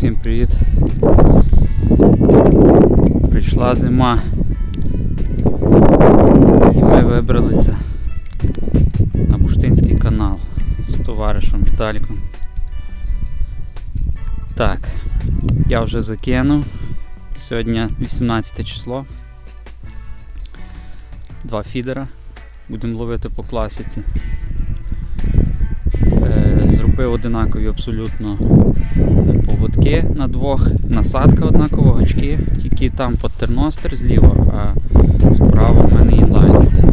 Всім привіт! Прийшла зима. І ми вибралися на Буштинський канал з товаришем Віталіком. Так, я вже закинув. Сьогодні 18 число. Два фідера. Будемо ловити по класиці. Е, Зробив одинакові абсолютно поводки на двох, насадка однакова, гачки, тільки там патерностер зліва, а справа в мене інлайн буде.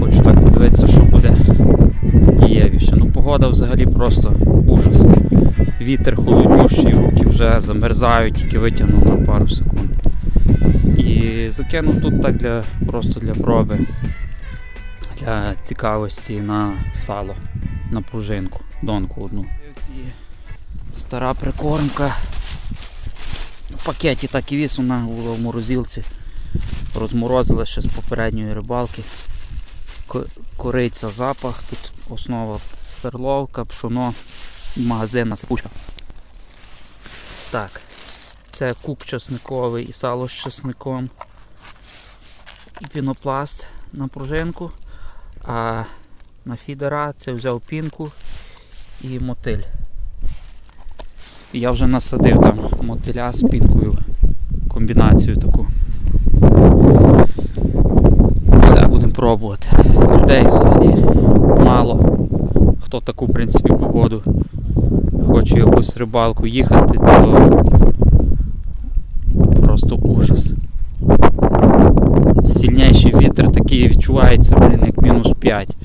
Хочу так подивитися, що буде дієвіше. Ну, погода взагалі просто ужас. Вітер холоднющий, руки вже замерзають, тільки витягнув на пару секунд. І закинув тут так для, просто для проби, для цікавості на сало, на пружинку, донку одну. Стара прикормка. В пакеті так і віз вона була в морозилці. Розморозила ще з попередньої рибалки. Кориця запах, тут основа перловка, пшоно, магазинна сипучка. Так, це куп часниковий і сало з часником. І пінопласт на пружинку. А на фідера це взяв пінку і мотиль. Я вже насадив там мотиля з пінкою, комбінацію таку. Все, будемо пробувати. Людей взагалі мало. Хто таку, в принципі, погоду хоче якусь рибалку їхати, то просто ужас. Сильніший вітер такий відчувається, блін, як мінус 5.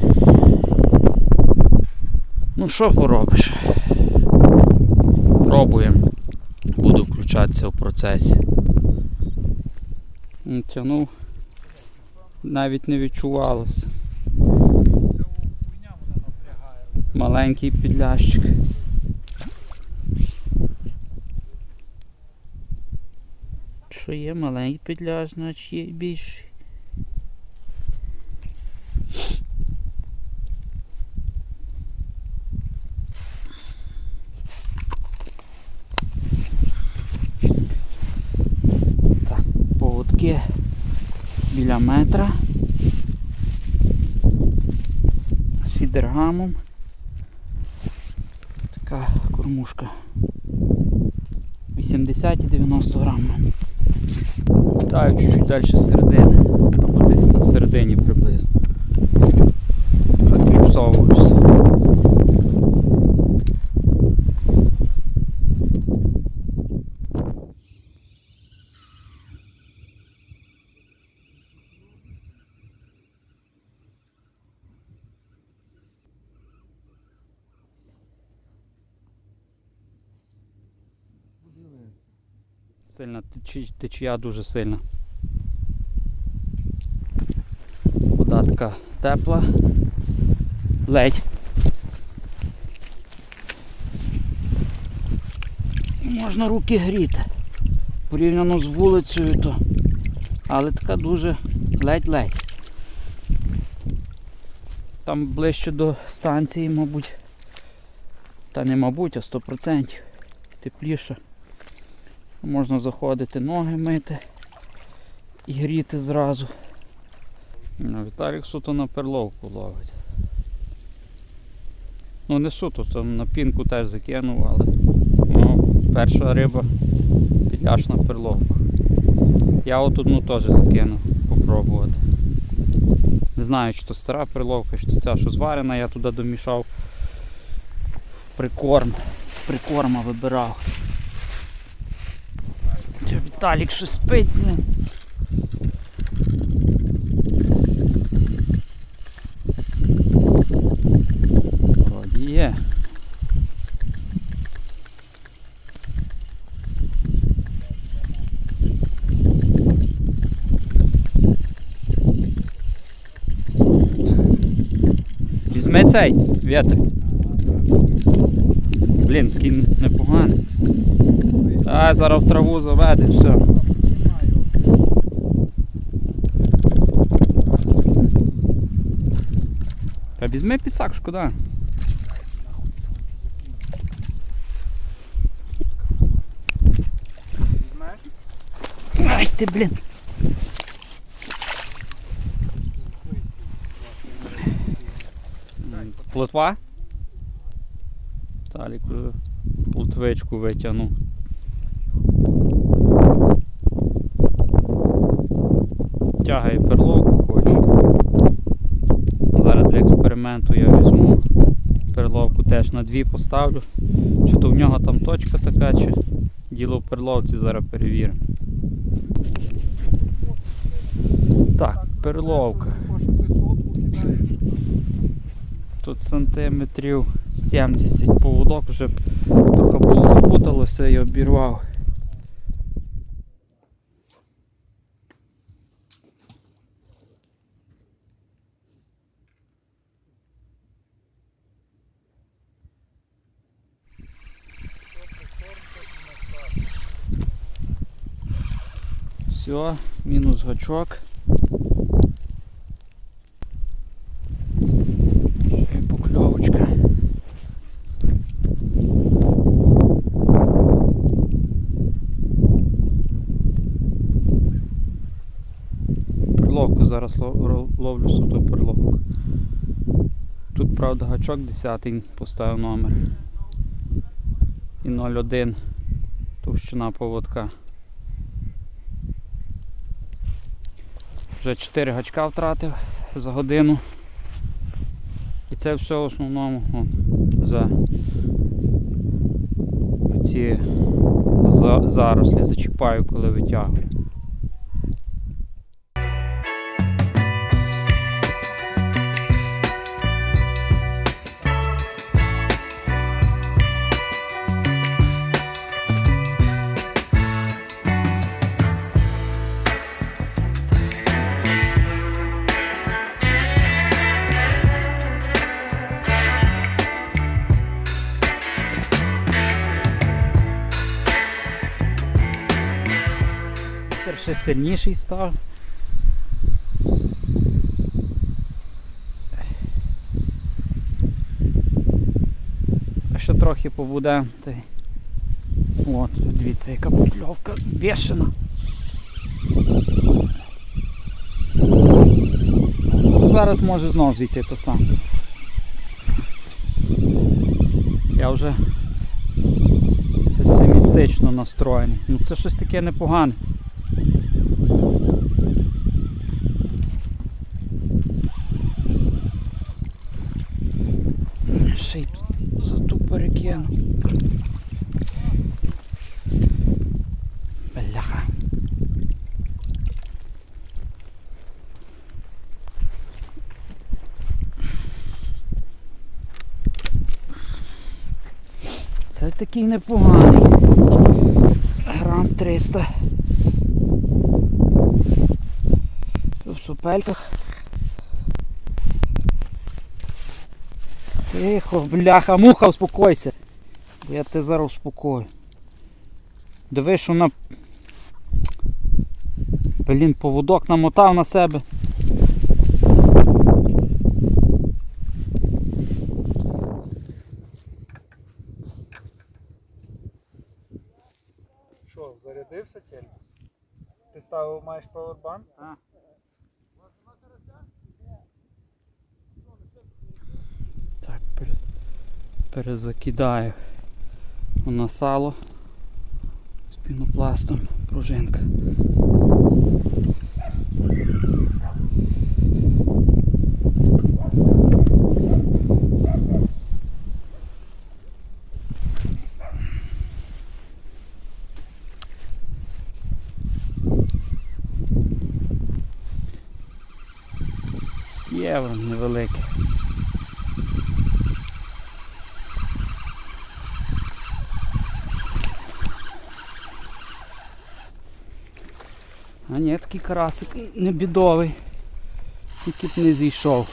Ну що поробиш? Пробуємо. Буду включатися в процесі. Тягнув. Навіть не відчувалося. Маленький підлящик. Що є маленький підляж, значить є більший. поводки біля метра з фідергамом. Така кормушка. 80 і 90 грамів. Питаю чуть-чуть далі середини, або десь на середині приблизно. Сильна течія дуже сильна. Вода така тепла. Ледь. Можна руки гріти. Порівняно з вулицею то. Але така дуже ледь-ледь. Там ближче до станції, мабуть. Та не мабуть, а 100% тепліше. Можна заходити ноги мити і гріти зразу. Ну, Віталік суто на перловку ловить. Ну не суто, там на пінку теж закинув, але ну, перша риба підляш на перловку. Я от одну теж закинув попробувати. Не знаю, чи то стара перловка, чи то ця що зварена, я туди домішав прикорм. Прикорма вибирав. Віталік що спить. Вроді є. Візьми цей вітер. Блін, такий непоганий. Та зараз в траву заведе, все. Та візьми підсак, шкода. Ай ти, блін! Плотва? Таліку е, плотвичку витягнув. Тягає перловку хоче. Зараз для експерименту я візьму перловку теж на дві поставлю. Чи то в нього там точка така, чи діло в перловці зараз перевіримо. Так, перловка. Тут сантиметрів 70 поводок вже трохи було запуталося і обірвав. Все, мінус гачок. І покльовочка. Перловку зараз ловлю соту перловку. Тут, правда, гачок 10 поставив номер. І 0,1 товщина поводка. Вже 4 гачка втратив за годину. І це все в основному от, за ці за, зарослі зачіпаю, коли витягую. Сильніший став. А ще трохи побуде. От, дивіться, яка покльовка бешена. Зараз може знов зійти то саме. Я вже песимістично настроєний. Ну це щось таке непогане. Ще й за ту перекину. Бляха. Це такий непоганий. Грам 300. В супельках. Тихо, бляха, муха, успокойся. Бо Я тебе зараз успокою. Диви, що на. Блін, поводок намотав на себе. Що, зарядився тільки? Ти ставив маєш павербанк? Так, перезакидаю на сало з пінопластом пружинка. Євро невелике. А ні, такий карасик не бідовий. Тільки б не зійшов.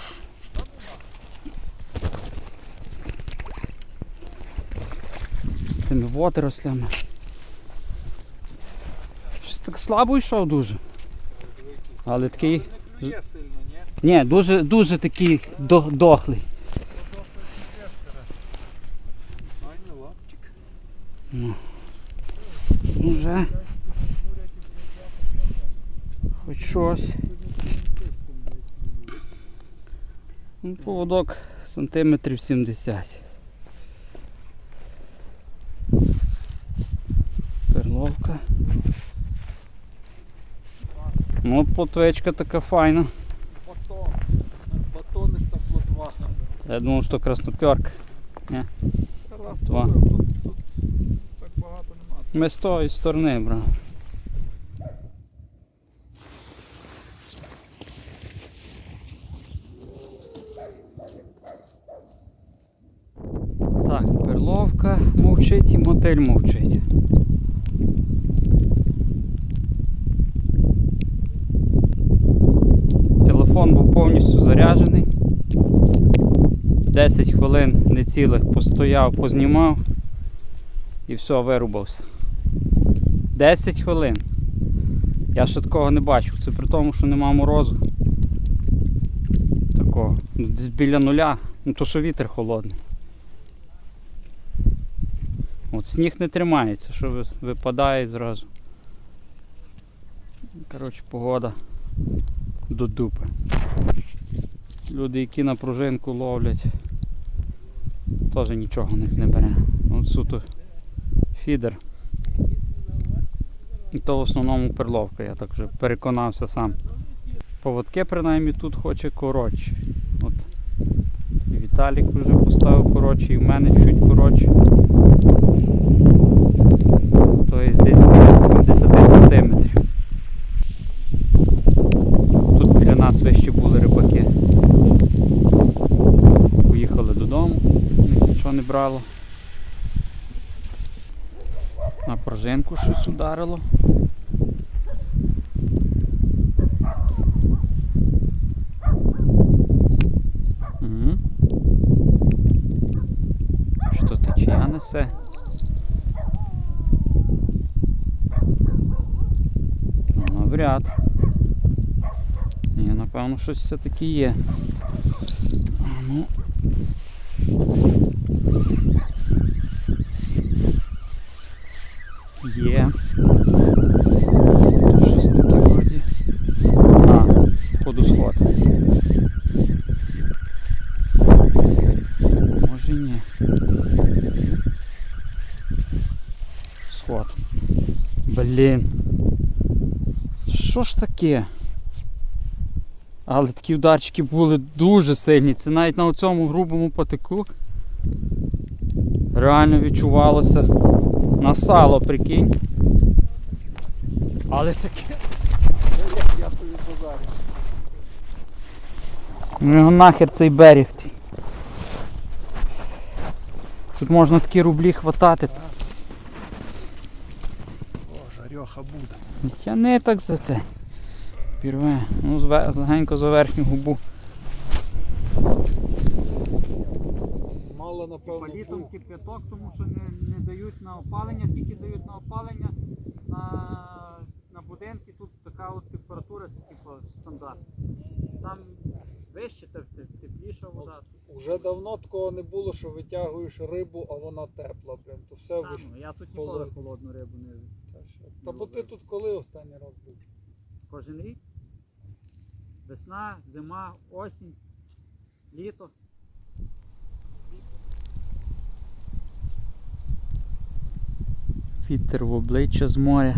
З тими водорослями. Щось так слабо йшов дуже. Але такий. Не клює сильно, ні? Ні, дуже, дуже такий дохлий. Файний лапчик. Ну, Вже. Хоч. Ну, поводок сантиметрів 70. Перловка. Ну, плотвечка така файна. Батон. Батониста плотва. Я думав, що красноперка. Раз, Два. Тут, тут так багато немає. Ми з тої сторони, брат. Так, перловка мовчить і мотель мовчить. Телефон був повністю заряджений. 10 хвилин нецілих постояв, познімав і все, вирубався. 10 хвилин. Я ще такого не бачив. Це при тому, що нема морозу. Такого. Десь біля нуля. Ну то що вітер холодний. От сніг не тримається, що випадає зразу. Коротше, погода до дупи. Люди, які на пружинку ловлять, теж нічого в них не бере. От суто фідер. І то в основному перловка, я так вже переконався сам. Поводки принаймні тут хоче коротші. От. І Віталік вже поставив коротші, і в мене чуть коротші. Тобто десь біля 70 сантиметрів. Тут біля нас вище були рибаки. Поїхали додому, нічого не брало. На пружинку щось ударило. напевно, щось все-таки є. А, ну. Є. Тут щось таке вроді. А, водосход. Може і ні. Сход. Блін. Що ж таке? Але такі ударчики були дуже сильні. Це навіть на цьому грубому потеку реально відчувалося на сало, прикинь. Але таке. Я тобі. Ну його нахер цей берег. Тут можна такі рублі хватати. О, жарьоха буде. Не Тяни так за це. Пірве. Ну, легенько за верхню губу. Мало, напевно, Літом кипяток, тому що не, не дають на опалення, тільки дають на опалення на, на будинки. Тут така от температура, це типу стандарт. Там вище теп- теп- тепліша вода. Уже давно такого не було, що витягуєш рибу, а вона тепла. Прям то все А, виш... ну, я тут ніколи холодну рибу не Та що? Та бо ти тут коли останній раз був? кожен рік. Весна, зима, осінь, літо. Вітер в обличчя з моря.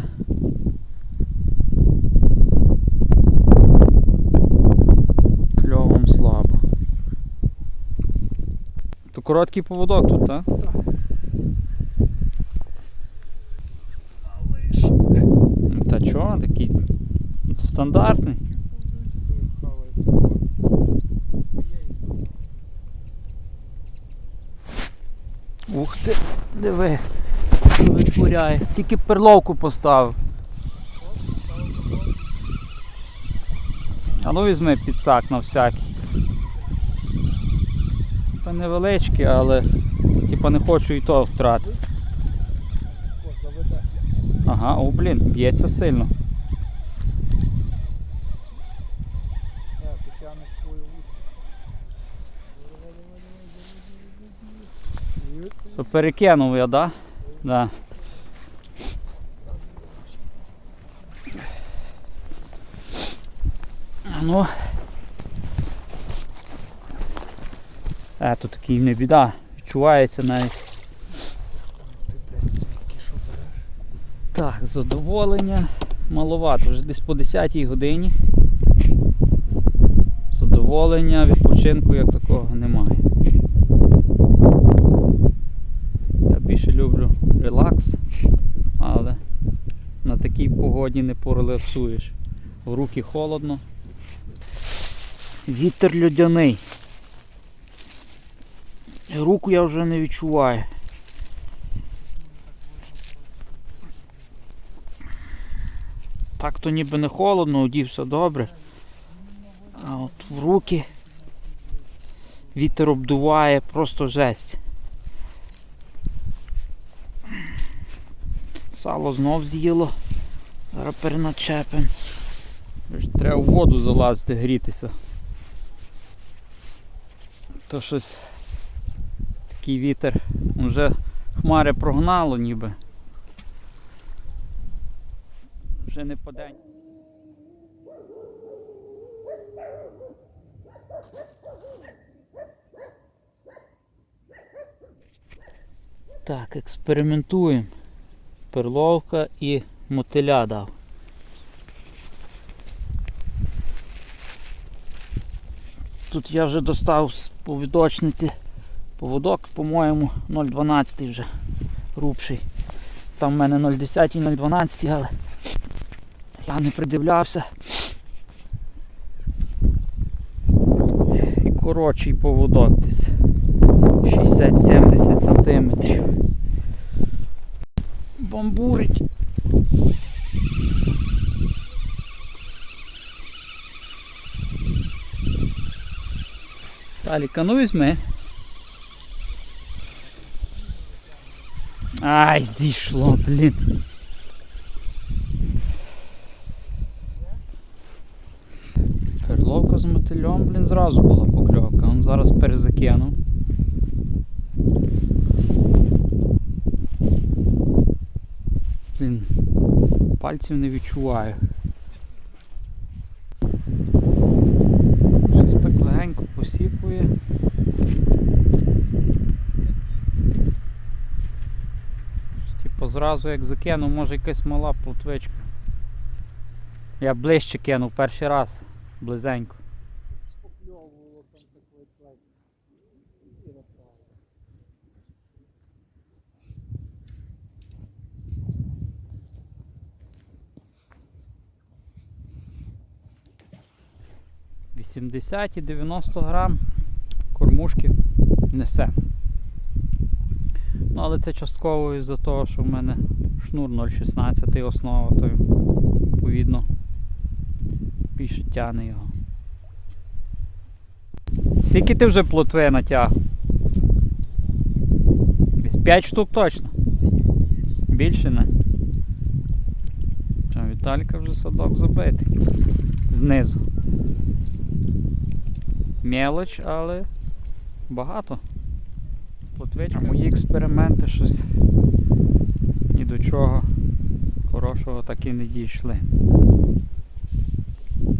Кльовом слабо. То короткий поводок тут, так? Ну, Та чого, такий стандартний. Ух ти, диви, що витворяє. Тільки перловку поставив. А ну візьми підсак на всякий. Та невеличкий, але типа не хочу і то втратити. Ага, о блін, б'ється сильно. То перекинув я, да? Да. Ну. Е, тут такий не біда. Відчувається навіть. Так, задоволення маловато. Вже десь по 10 годині. Задоволення, відпочинку як такого немає. Я більше люблю релакс, але на такій погоді не порелаксуєш. В руки холодно. Вітер людяний. Руку я вже не відчуваю. Так то ніби не холодно, одівся добре. А от в руки вітер обдуває, просто жесть. Сало знов з'їло. Зараз переначепим. Треба в воду залазити, грітися. То щось такий вітер. Вже хмари прогнало ніби. Вже не подень. Так, експериментуємо. Перловка і мотиля дав. Тут я вже достав з повідочниці поводок, по-моєму, 0,12 вже грубший. Там в мене 0,10 і 0,12, але я не придивлявся. І коротший поводок десь 60-70 сантиметрів. Бамбурить. Таліка, ну візьми. Ай, зійшло, блін. Перловка з мотильом, блін, зразу була покльовка. Он зараз перезакинув. Блін, пальців не відчуваю. Щось так легенько посіпує. Типу зразу як закинув, може якась мала плотвичка. Я ближче кинув перший раз, близенько. 80 і 90 грам кормушки несе. Ну, але це частково із-за того, що в мене шнур 0,16 основа, то відповідно більше тяне його. Скільки ти вже плотви натяг? Десь 5 штук точно. Більше не. Що, Віталіка вже садок забитий. Знизу. Мелоч, але багато. Плотвичка. А мої експерименти щось ні до чого хорошого так і не дійшли.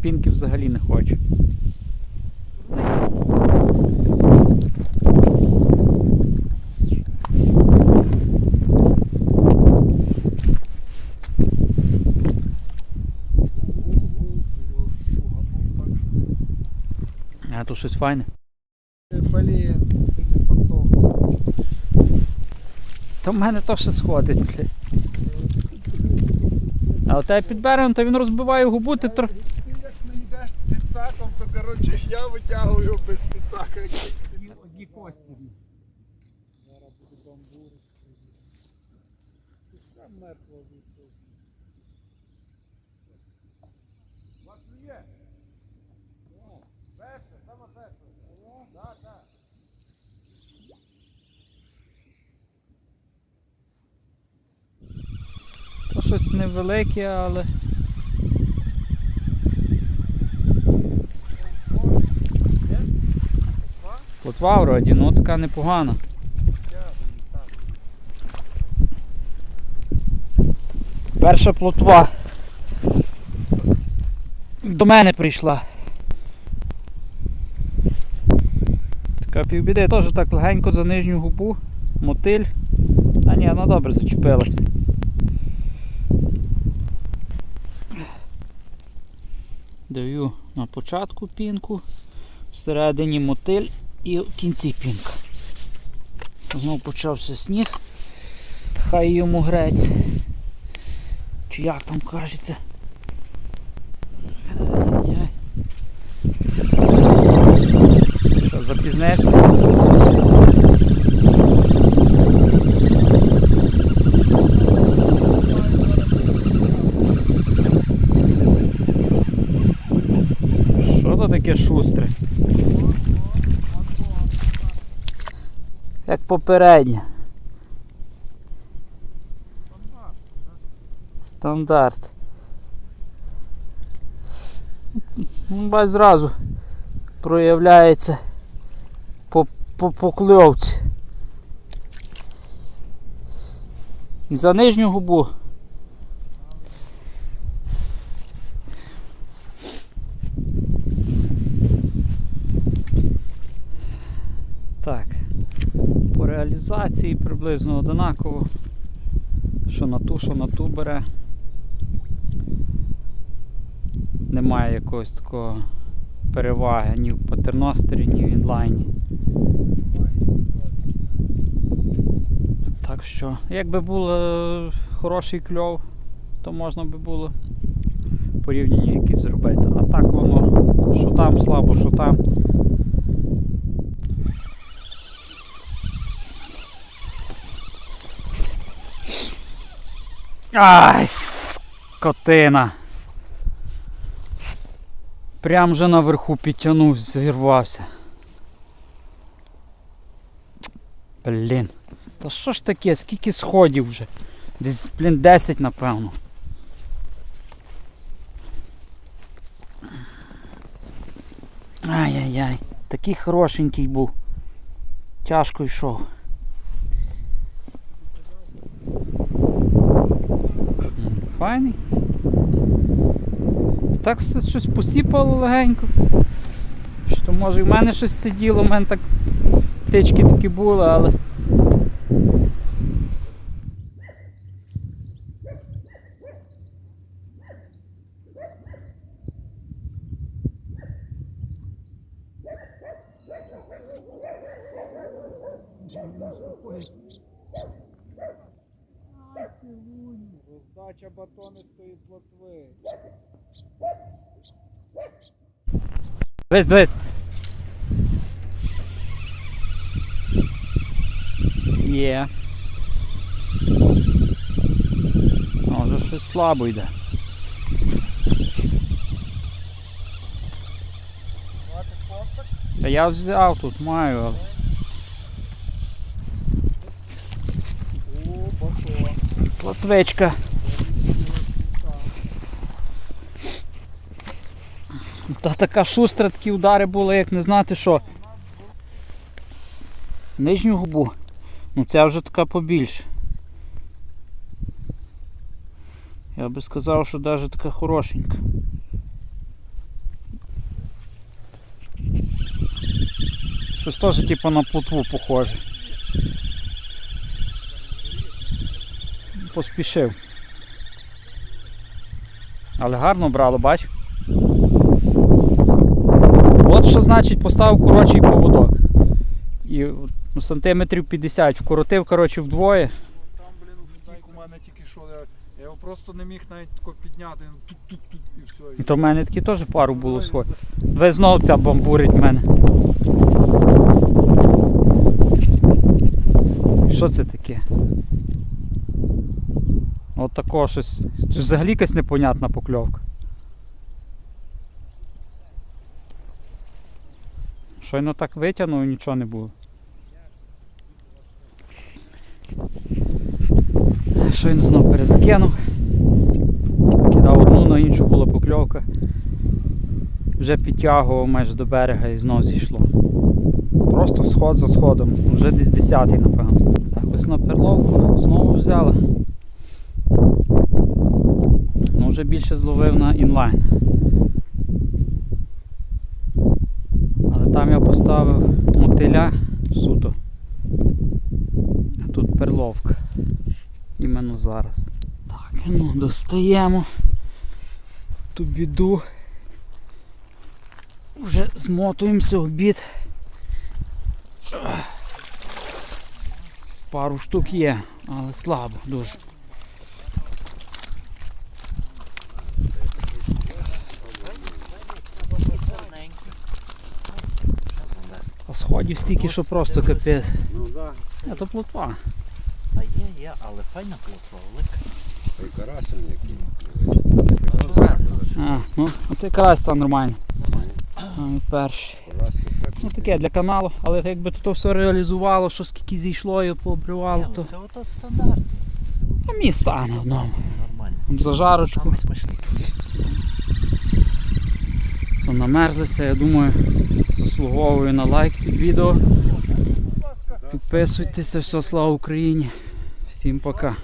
Пінки взагалі не хочу. А тут щось файне. Блін, ти не фартовий. Та в мене то все сходить, блядь. А от тебе під берегом, то він розбиває губу, ти тр... Ти як не йдеш з підсаком, то коротше я витягую без підсака. Одні кості. Зараз буде бамбур. Це мертво вийшло. Вас є? Перше, саме перше. Так, так. щось невелике, але... Плотва вроді, ну така непогана. Перша плотва до мене прийшла. Така півбіди, теж так легенько за нижню губу, мотиль. А ні, вона добре зачепилась. Даю на початку пінку, всередині мотиль і в кінці пінка. Знову почався сніг. Хай йому грець. Чи як там кажеться? Що, запізнився? Що то таке шустре? Як попереднє. Стандарт. Ну, бач зразу проявляється по, по покльовці. За нижню губу. Так. По реалізації приблизно одинаково. Що на ту, що на ту бере. Немає якогось такого переваги ні в патерностері, ні в інлайні. Так що, якби був е, хороший кльов, то можна би було порівняння якісь зробити. А так воно, що там слабо, що там. Ай, скотина. Прям вже наверху підтягнув, зірвався. Блін. Та що ж таке, скільки сходів вже? Десь, блін, 10, напевно. Ай-яй-яй, такий хорошенький був. Тяжко йшов. Файний. Так все щось посіпало легенько. Що може в мене щось сиділо, в мене так тички такі були, але. Роздача батонистої плотви. Дивись, дивись. Є. О, вже щось слабо йде. Та я взяв тут, маю. але- О, батон. Та така шустра, такі удари були, як не знати що. Нижню губу. Ну ця вже така побільше. Я би сказав, що навіть така хорошенька. Щось теж типу на плотву похоже. Поспішив. Але гарно брало, бач. От що значить поставив коротший поводок. І ну, сантиметрів 50 вкоротив, коротше, вдвоє. Там, блін, втік у мене тільки що. Я, його просто не міг навіть тако підняти. Він Тук-тук-тук і все. І то в мене такі теж пару було свої. Ви знов ця бамбурить мене. Що це таке? От такого щось. Взагалі якась непонятна покльовка. Щойно так витягнув і нічого не було. Щойно знов перезакинув. Закидав одну, на іншу була покльовка. Вже підтягував майже до берега і знов зійшло. Просто сход за сходом. Вже десь 10 напевно. Так, ось на перловку знову взяла. Ну, більше зловив на інлайн. Але там я поставив мотиля суто. А тут перловка. Іменно зараз. Так, ну достаємо ту біду. Вже змотуємося обід. Пару штук є, але слабо дуже. А стільки, що просто капець. Ну да, А то плотва. А є, є, але файна плотва, велика. той карасин який. А, ну, оцей карась там нормальний. Самий перший. Ну таке для каналу, але якби то все реалізувало, що скільки зійшло і пообривало, то. ну, Це ото стандарт. А мій стане одному. Нормально. Зажарочку. Все намерзлися, я думаю, заслуговую на лайк під відео. Підписуйтеся, все, слава Україні. Всім пока.